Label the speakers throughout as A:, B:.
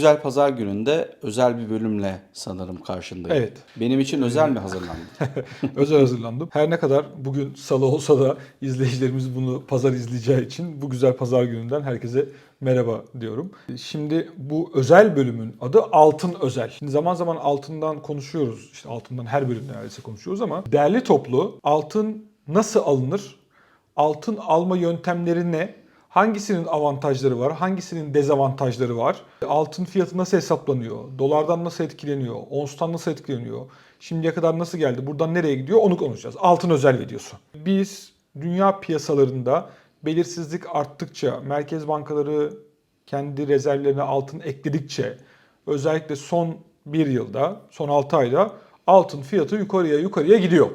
A: güzel pazar gününde özel bir bölümle sanırım karşındayım.
B: Evet.
A: Benim için özel mi hazırlandın?
B: Özel hazırlandım. Her ne kadar bugün salı olsa da izleyicilerimiz bunu pazar izleyeceği için bu güzel pazar gününden herkese merhaba diyorum. Şimdi bu özel bölümün adı Altın Özel. Şimdi zaman zaman altından konuşuyoruz. İşte altından her bölümde neredeyse konuşuyoruz ama değerli toplu altın nasıl alınır? Altın alma yöntemleri ne? Hangisinin avantajları var? Hangisinin dezavantajları var? Altın fiyatı nasıl hesaplanıyor? Dolardan nasıl etkileniyor? Onstan nasıl etkileniyor? Şimdiye kadar nasıl geldi? Buradan nereye gidiyor? Onu konuşacağız. Altın özel videosu. Biz dünya piyasalarında belirsizlik arttıkça, merkez bankaları kendi rezervlerine altın ekledikçe, özellikle son bir yılda, son 6 ayda altın fiyatı yukarıya yukarıya gidiyor.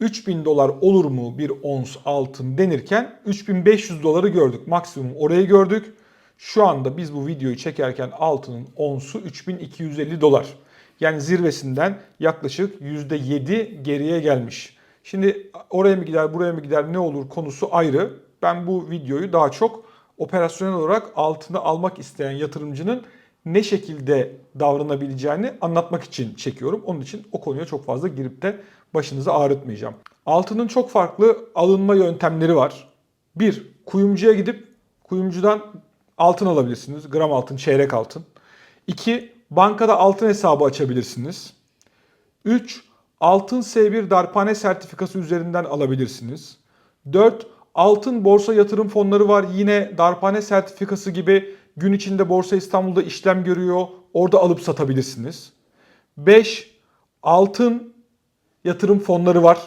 B: 3000 dolar olur mu bir ons altın denirken 3500 doları gördük. Maksimum orayı gördük. Şu anda biz bu videoyu çekerken altının onsu 3250 dolar. Yani zirvesinden yaklaşık %7 geriye gelmiş. Şimdi oraya mı gider buraya mı gider ne olur konusu ayrı. Ben bu videoyu daha çok operasyonel olarak altını almak isteyen yatırımcının ne şekilde davranabileceğini anlatmak için çekiyorum. Onun için o konuya çok fazla girip de başınızı ağrıtmayacağım. Altının çok farklı alınma yöntemleri var. Bir, kuyumcuya gidip kuyumcudan altın alabilirsiniz. Gram altın, çeyrek altın. İki, bankada altın hesabı açabilirsiniz. 3. Altın S1 darphane sertifikası üzerinden alabilirsiniz. 4. Altın borsa yatırım fonları var. Yine darphane sertifikası gibi gün içinde Borsa İstanbul'da işlem görüyor. Orada alıp satabilirsiniz. 5. Altın yatırım fonları var.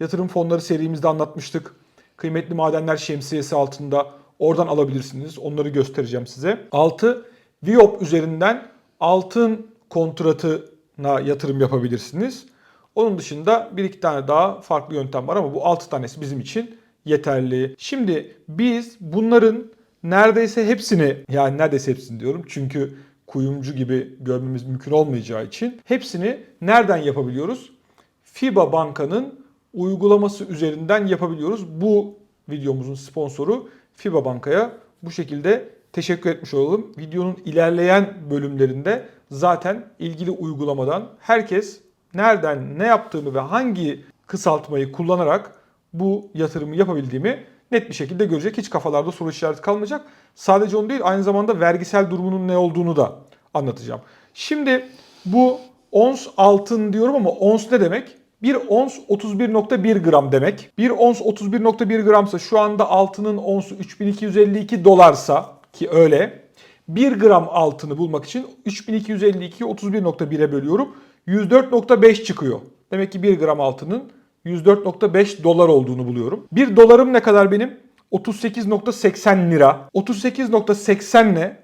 B: Yatırım fonları serimizde anlatmıştık. Kıymetli madenler şemsiyesi altında oradan alabilirsiniz. Onları göstereceğim size. 6. Viop üzerinden altın kontratına yatırım yapabilirsiniz. Onun dışında bir iki tane daha farklı yöntem var ama bu 6 tanesi bizim için yeterli. Şimdi biz bunların neredeyse hepsini yani neredeyse hepsini diyorum çünkü kuyumcu gibi görmemiz mümkün olmayacağı için hepsini nereden yapabiliyoruz? FIBA Banka'nın uygulaması üzerinden yapabiliyoruz. Bu videomuzun sponsoru FIBA Banka'ya bu şekilde teşekkür etmiş olalım. Videonun ilerleyen bölümlerinde zaten ilgili uygulamadan herkes nereden ne yaptığımı ve hangi kısaltmayı kullanarak bu yatırımı yapabildiğimi net bir şekilde görecek. Hiç kafalarda soru işareti kalmayacak. Sadece onu değil aynı zamanda vergisel durumunun ne olduğunu da anlatacağım. Şimdi bu ons altın diyorum ama ons ne demek? Bir ons 31.1 gram demek. Bir ons 31.1 gramsa şu anda altının onsu 3252 dolarsa ki öyle. 1 gram altını bulmak için 3252'yi 31.1'e bölüyorum. 104.5 çıkıyor. Demek ki 1 gram altının 104.5 dolar olduğunu buluyorum. 1 dolarım ne kadar benim? 38.80 lira. 38.80 ile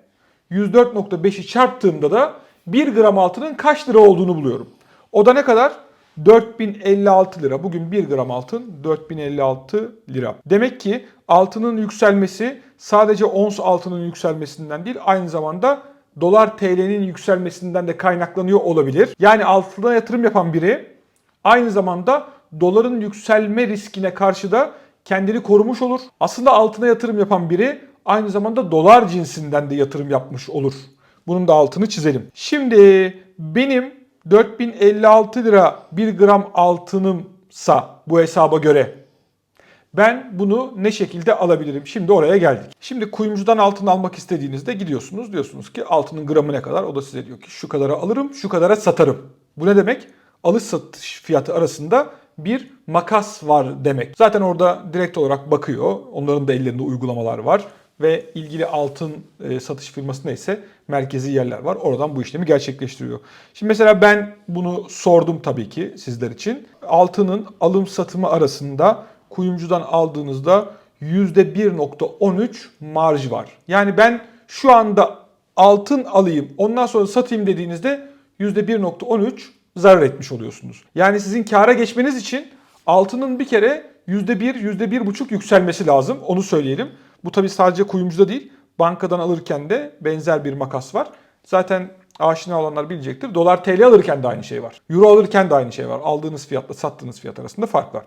B: 104.5'i çarptığımda da 1 gram altının kaç lira olduğunu buluyorum. O da ne kadar? 4056 lira. Bugün 1 gram altın 4056 lira. Demek ki altının yükselmesi sadece ons altının yükselmesinden değil aynı zamanda dolar TL'nin yükselmesinden de kaynaklanıyor olabilir. Yani altına yatırım yapan biri aynı zamanda doların yükselme riskine karşı da kendini korumuş olur. Aslında altına yatırım yapan biri aynı zamanda dolar cinsinden de yatırım yapmış olur. Bunun da altını çizelim. Şimdi benim 4056 lira 1 gram altınımsa bu hesaba göre ben bunu ne şekilde alabilirim? Şimdi oraya geldik. Şimdi kuyumcudan altın almak istediğinizde gidiyorsunuz. Diyorsunuz ki altının gramı ne kadar? O da size diyor ki şu kadara alırım, şu kadara satarım. Bu ne demek? Alış satış fiyatı arasında bir makas var demek. Zaten orada direkt olarak bakıyor. Onların da ellerinde uygulamalar var ve ilgili altın e, satış firması neyse merkezi yerler var. Oradan bu işlemi gerçekleştiriyor. Şimdi mesela ben bunu sordum tabii ki sizler için. Altının alım satımı arasında kuyumcudan aldığınızda %1.13 marj var. Yani ben şu anda altın alayım ondan sonra satayım dediğinizde %1.13 zarar etmiş oluyorsunuz. Yani sizin kâra geçmeniz için altının bir kere %1, %1.5 yükselmesi lazım. Onu söyleyelim. Bu tabii sadece kuyumcuda değil. Bankadan alırken de benzer bir makas var. Zaten aşina olanlar bilecektir. Dolar TL alırken de aynı şey var. Euro alırken de aynı şey var. Aldığınız fiyatla sattığınız fiyat arasında fark var.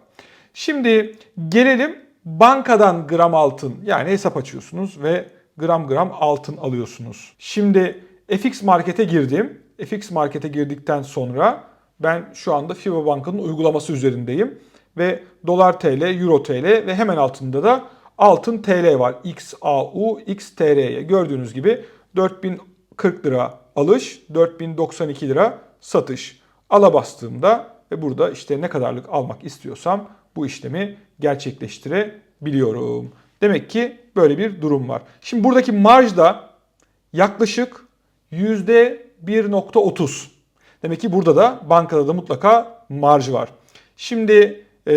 B: Şimdi gelelim bankadan gram altın yani hesap açıyorsunuz ve gram gram altın alıyorsunuz. Şimdi FX Market'e girdim. FX Market'e girdikten sonra ben şu anda FIBA Banka'nın uygulaması üzerindeyim. Ve dolar TL, euro TL ve hemen altında da altın TL var. XAU, XTR'ye. Gördüğünüz gibi 4040 lira alış, 4092 lira satış. Ala bastığımda ve burada işte ne kadarlık almak istiyorsam bu işlemi gerçekleştirebiliyorum. Demek ki böyle bir durum var. Şimdi buradaki marj da yaklaşık %1.30. Demek ki burada da bankada da mutlaka marj var. Şimdi e,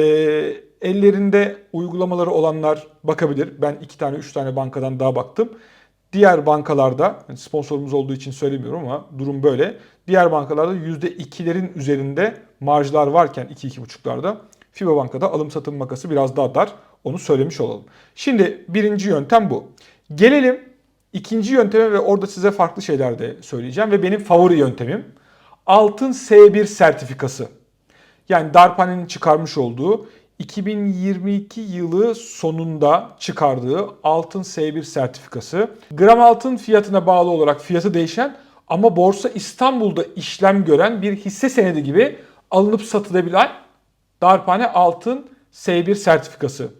B: ellerinde uygulamaları olanlar bakabilir. Ben iki tane üç tane bankadan daha baktım. Diğer bankalarda sponsorumuz olduğu için söylemiyorum ama durum böyle. Diğer bankalarda %2'lerin üzerinde marjlar varken 2-2,5'larda FIBA Banka'da alım satım makası biraz daha dar. Onu söylemiş olalım. Şimdi birinci yöntem bu. Gelelim ikinci yönteme ve orada size farklı şeyler de söyleyeceğim. Ve benim favori yöntemim altın S1 sertifikası. Yani Darphane'nin çıkarmış olduğu 2022 yılı sonunda çıkardığı altın S1 sertifikası. Gram altın fiyatına bağlı olarak fiyatı değişen ama Borsa İstanbul'da işlem gören bir hisse senedi gibi alınıp satılabilen Darphane altın S1 sertifikası.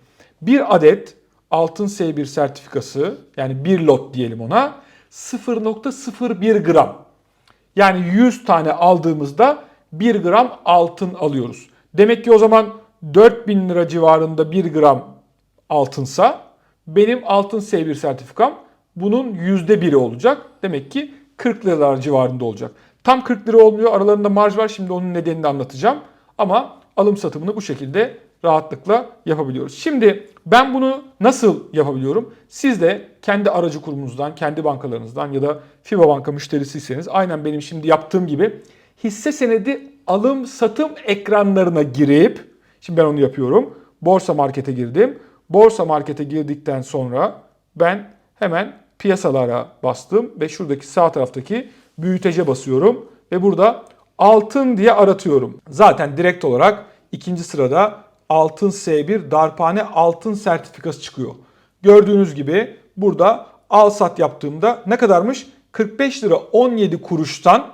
B: Bir adet altın S1 sertifikası yani bir lot diyelim ona 0.01 gram. Yani 100 tane aldığımızda 1 gram altın alıyoruz. Demek ki o zaman 4000 lira civarında 1 gram altınsa benim altın S1 sertifikam bunun %1'i olacak. Demek ki 40 liralar civarında olacak. Tam 40 lira olmuyor. Aralarında marj var. Şimdi onun nedenini anlatacağım. Ama alım satımını bu şekilde rahatlıkla yapabiliyoruz. Şimdi ben bunu nasıl yapabiliyorum? Siz de kendi aracı kurumunuzdan, kendi bankalarınızdan ya da FIBA banka müşterisiyseniz aynen benim şimdi yaptığım gibi hisse senedi alım satım ekranlarına girip şimdi ben onu yapıyorum. Borsa markete girdim. Borsa markete girdikten sonra ben hemen piyasalara bastım ve şuradaki sağ taraftaki büyütece basıyorum ve burada altın diye aratıyorum. Zaten direkt olarak ikinci sırada altın S1 darphane altın sertifikası çıkıyor. Gördüğünüz gibi burada al sat yaptığımda ne kadarmış? 45 lira 17 kuruştan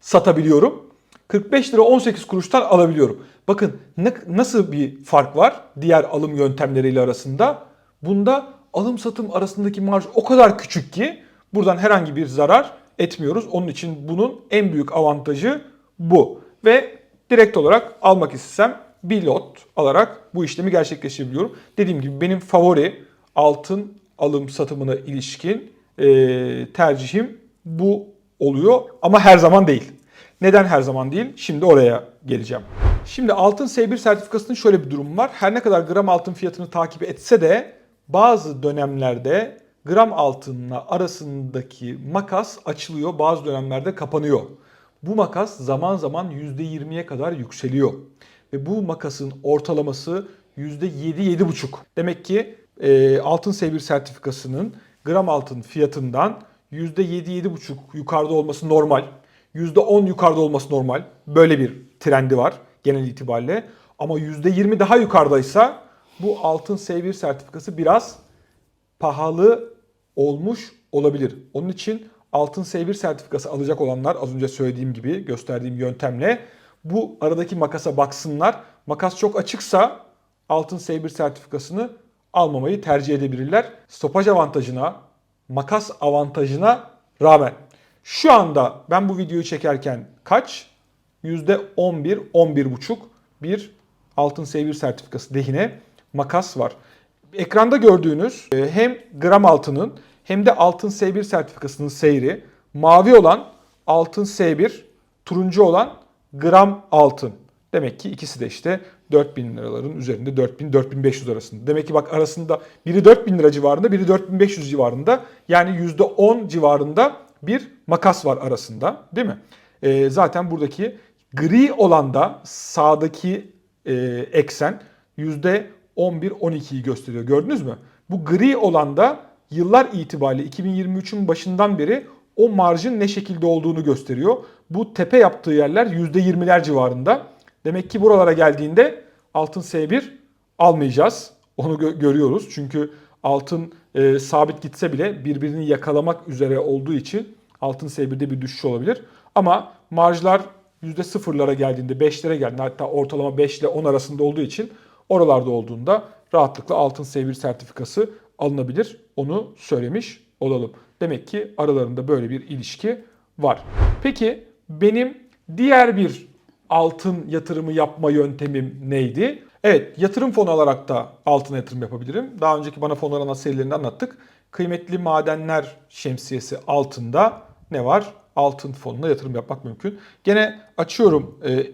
B: satabiliyorum. 45 lira 18 kuruştan alabiliyorum. Bakın ne, nasıl bir fark var diğer alım yöntemleriyle arasında? Bunda alım satım arasındaki marj o kadar küçük ki buradan herhangi bir zarar etmiyoruz. Onun için bunun en büyük avantajı bu. Ve direkt olarak almak istesem bir lot alarak bu işlemi gerçekleştirebiliyorum. Dediğim gibi benim favori altın alım satımına ilişkin e, tercihim bu oluyor ama her zaman değil. Neden her zaman değil? Şimdi oraya geleceğim. Şimdi altın S1 sertifikasının şöyle bir durumu var. Her ne kadar gram altın fiyatını takip etse de bazı dönemlerde gram altınla arasındaki makas açılıyor. Bazı dönemlerde kapanıyor. Bu makas zaman zaman %20'ye kadar yükseliyor. Ve bu makasın ortalaması %7-7,5. Demek ki e, altın S1 sertifikasının gram altın fiyatından %7-7,5 yukarıda olması normal. %10 yukarıda olması normal. Böyle bir trendi var genel itibariyle. Ama %20 daha yukarıdaysa bu altın S1 sertifikası biraz pahalı olmuş olabilir. Onun için altın S1 sertifikası alacak olanlar az önce söylediğim gibi gösterdiğim yöntemle bu aradaki makasa baksınlar. Makas çok açıksa altın S1 sertifikasını almamayı tercih edebilirler. Stopaj avantajına, makas avantajına rağmen. Şu anda ben bu videoyu çekerken kaç? %11, 11,5 bir altın S1 sertifikası lehine makas var. Ekranda gördüğünüz e, hem gram altının hem de altın S1 sertifikasının seyri mavi olan altın S1, turuncu olan gram altın. Demek ki ikisi de işte 4000 liraların üzerinde 4000-4500 arasında. Demek ki bak arasında biri 4000 lira civarında biri 4500 civarında yani %10 civarında bir makas var arasında değil mi? E, zaten buradaki gri olan da sağdaki e, eksen %11-12'yi gösteriyor. Gördünüz mü? Bu gri olan da yıllar itibariyle 2023'ün başından beri o marjın ne şekilde olduğunu gösteriyor. Bu tepe yaptığı yerler %20'ler civarında. Demek ki buralara geldiğinde altın S1 almayacağız. Onu gö- görüyoruz. Çünkü altın e, sabit gitse bile birbirini yakalamak üzere olduğu için altın S1'de bir düşüş olabilir. Ama marjlar %0'lara geldiğinde 5'lere geldiğinde hatta ortalama 5 ile 10 arasında olduğu için oralarda olduğunda rahatlıkla altın S1 sertifikası alınabilir. Onu söylemiş olalım. Demek ki aralarında böyle bir ilişki var. Peki benim diğer bir altın yatırımı yapma yöntemim neydi? Evet yatırım fonu alarak da altına yatırım yapabilirim. Daha önceki bana fonlar ana serilerinde anlattık. Kıymetli madenler şemsiyesi altında ne var? Altın fonuna yatırım yapmak mümkün. Gene açıyorum e,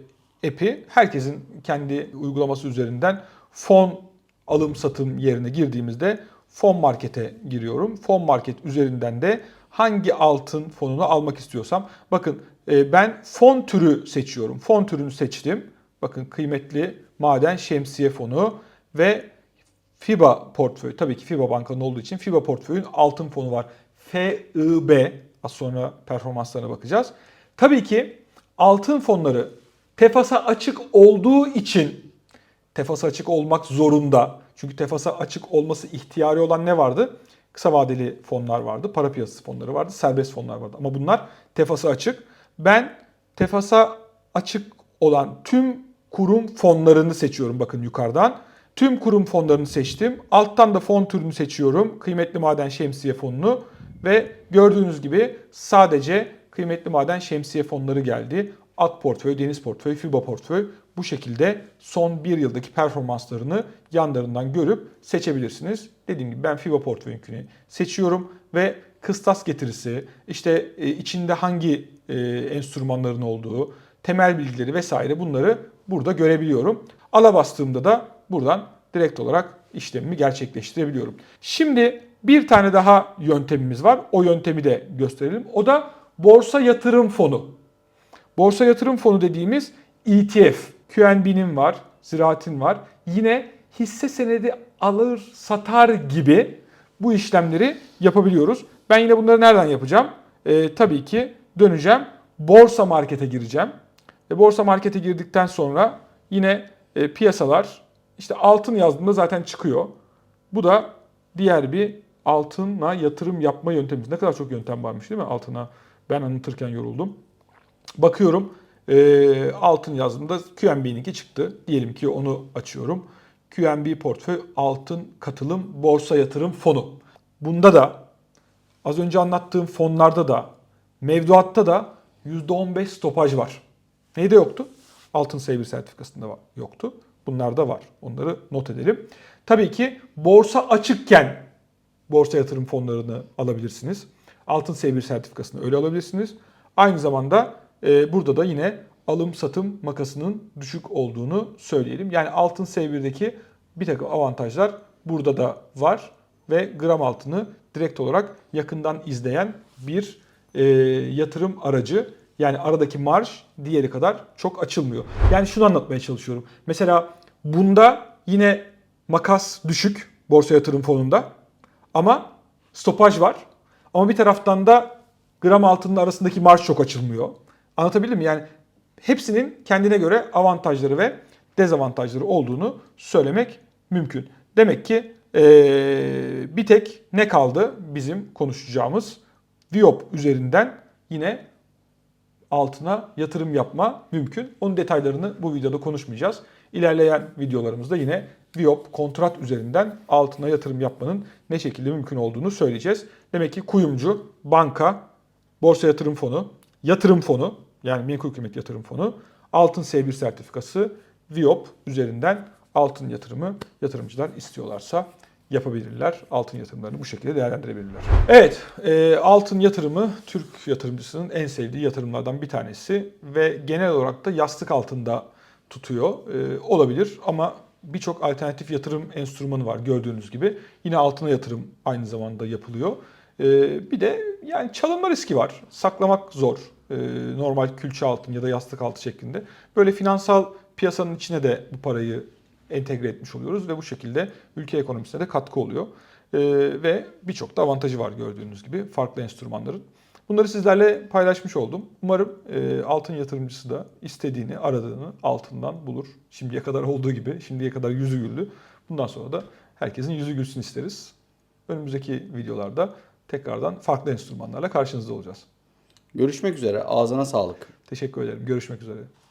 B: app'i. Herkesin kendi uygulaması üzerinden fon alım satım yerine girdiğimizde fon markete giriyorum. Fon market üzerinden de hangi altın fonunu almak istiyorsam. Bakın e, ben fon türü seçiyorum. Fon türünü seçtim. Bakın kıymetli maden şemsiye fonu ve FIBA portföy. Tabii ki FIBA bankanın olduğu için FIBA portföyün altın fonu var. FIB. Az sonra performanslarına bakacağız. Tabii ki altın fonları tefasa açık olduğu için tefasa açık olmak zorunda. Çünkü tefasa açık olması ihtiyari olan ne vardı? Kısa vadeli fonlar vardı, para piyasası fonları vardı, serbest fonlar vardı. Ama bunlar tefasa açık. Ben tefasa açık olan tüm kurum fonlarını seçiyorum bakın yukarıdan. Tüm kurum fonlarını seçtim. Alttan da fon türünü seçiyorum. Kıymetli maden şemsiye fonunu ve gördüğünüz gibi sadece kıymetli maden şemsiye fonları geldi. At portföy, deniz portföy, FIBA portföy bu şekilde son bir yıldaki performanslarını yanlarından görüp seçebilirsiniz. Dediğim gibi ben FIBA portföyünkünü seçiyorum ve kıstas getirisi, işte e, içinde hangi e, enstrümanların olduğu, temel bilgileri vesaire bunları burada görebiliyorum. Ala bastığımda da buradan direkt olarak işlemimi gerçekleştirebiliyorum. Şimdi bir tane daha yöntemimiz var. O yöntemi de gösterelim. O da borsa yatırım fonu. Borsa yatırım fonu dediğimiz ETF, QNB'nin var, ziraatin var. Yine hisse senedi alır satar gibi bu işlemleri yapabiliyoruz. Ben yine bunları nereden yapacağım? Ee, tabii ki döneceğim. Borsa markete gireceğim. E, borsa markete girdikten sonra yine e, piyasalar işte altın yazdığımda zaten çıkıyor. Bu da diğer bir altına yatırım yapma yöntemimiz. Ne kadar çok yöntem varmış değil mi altına? Ben anlatırken yoruldum. Bakıyorum e, altın yazdığımda QNB'ninki çıktı. Diyelim ki onu açıyorum. QNB portföy altın katılım borsa yatırım fonu. Bunda da az önce anlattığım fonlarda da mevduatta da %15 stopaj var. Neyde yoktu? Altın S1 sertifikasında yoktu. Bunlarda var. Onları not edelim. Tabii ki borsa açıkken borsa yatırım fonlarını alabilirsiniz. Altın S1 sertifikasını öyle alabilirsiniz. Aynı zamanda e, burada da yine alım satım makasının düşük olduğunu söyleyelim. Yani altın S1'deki bir takım avantajlar burada da var ve gram altını direkt olarak yakından izleyen bir e, yatırım aracı. Yani aradaki marj diğeri kadar çok açılmıyor. Yani şunu anlatmaya çalışıyorum. Mesela bunda yine makas düşük borsa yatırım fonunda ama stopaj var. Ama bir taraftan da gram altının arasındaki marj çok açılmıyor. Anlatabildim mi? Yani hepsinin kendine göre avantajları ve dezavantajları olduğunu söylemek mümkün. Demek ki ee, bir tek ne kaldı bizim konuşacağımız? Viop üzerinden yine altına yatırım yapma mümkün. Onun detaylarını bu videoda konuşmayacağız. İlerleyen videolarımızda yine Viop kontrat üzerinden altına yatırım yapmanın ne şekilde mümkün olduğunu söyleyeceğiz. Demek ki kuyumcu, banka, borsa yatırım fonu, yatırım fonu yani menkul kıymet yatırım fonu, altın S1 sertifikası, Viop üzerinden altın yatırımı yatırımcılar istiyorlarsa yapabilirler. Altın yatırımlarını bu şekilde değerlendirebilirler. Evet, e, altın yatırımı Türk yatırımcısının en sevdiği yatırımlardan bir tanesi ve genel olarak da yastık altında tutuyor. E, olabilir ama birçok alternatif yatırım enstrümanı var gördüğünüz gibi. Yine altına yatırım aynı zamanda yapılıyor. E, bir de yani çalınma riski var. Saklamak zor. E, normal külçe altın ya da yastık altı şeklinde. Böyle finansal piyasanın içine de bu parayı entegre etmiş oluyoruz ve bu şekilde ülke ekonomisine de katkı oluyor. Ee, ve birçok da avantajı var gördüğünüz gibi farklı enstrümanların. Bunları sizlerle paylaşmış oldum. Umarım e, altın yatırımcısı da istediğini, aradığını altından bulur. Şimdiye kadar olduğu gibi, şimdiye kadar yüzü güldü. Bundan sonra da herkesin yüzü gülsün isteriz. Önümüzdeki videolarda tekrardan farklı enstrümanlarla karşınızda olacağız.
A: Görüşmek üzere. Ağzına sağlık.
B: Teşekkür ederim. Görüşmek üzere.